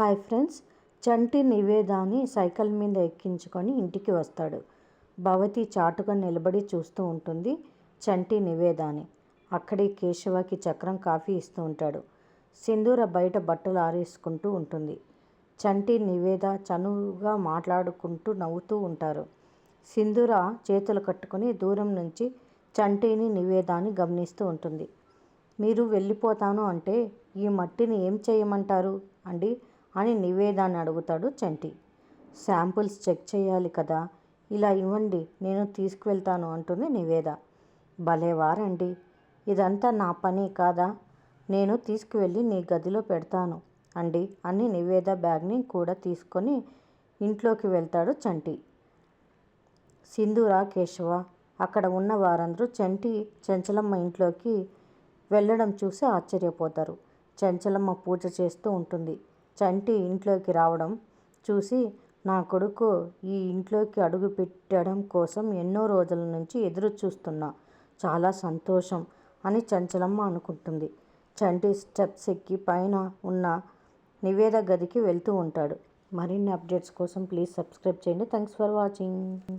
Hi friends. చంటి నివేదాని cycle మీద ఎక్కించుకొని ఇంటికి వస్తాడు. భవతి చాటుగా నిలబడి చూస్తూ ఉంటుంది చంటి నివేదాని. అక్కడే కేశవకి చక్రం కాఫీ ఇస్తూ ఉంటాడు. సింధూర బయట బట్టలు ఆరేసుకుంటూ ఉంటుంది. చంటి నివేద చనువుగా మాట్లాడుకుంటూ నవ్వుతూ ఉంటారు. సింధూర చేతులు కట్టుకుని దూరం నుంచి చంటిని నివేదాన్ని గమనిస్తూ ఉంటుంది. మీరు వెళ్ళిపోతాను అంటే ఈ మట్టిని ఏం చేయమంటారు? అండి. అని నివేదాన్ని అడుగుతాడు చంటి. శాంపుల్స్ చెక్ చేయాలి కదా. ఇలా ఇవ్వండి నేను తీసుకువెళ్తాను అంటుంది నివేద. భలేవారండి ఇదంతా నా పని కాదా? నేను తీసుకువెళ్ళి నీ గదిలో పెడతాను అండి అని నివేద బ్యాగ్ని కూడా తీసుకొని ఇంట్లోకి వెళ్తాడు చంటి. సింధూర కేశవ అక్కడ ఉన్న వారందరూ చంటి చెంచలమ్మ ఇంట్లోకి వెళ్ళడం చూసి ఆశ్చర్యపోతారు. చెంచలమ్మ పూజ చేస్తూ ఉంటుంది. చంటి ఇంట్లోకి రావడం చూసి నా కొడుకు ఈ ఇంట్లోకి అడుగు పెట్టడం కోసం ఎన్నో రోజుల నుంచి ఎదురు చూస్తున్నా చాలా సంతోషం అని చంచలమ్మ అనుకుంటుంది. చంటి స్టెప్స్ ఎక్కి పైన ఉన్న నివేద గదికి వెళ్తూ ఉంటాడు. మరిన్ని అప్డేట్స్ కోసం ప్లీజ్ సబ్స్క్రైబ్ చేయండి. Thanks for watching.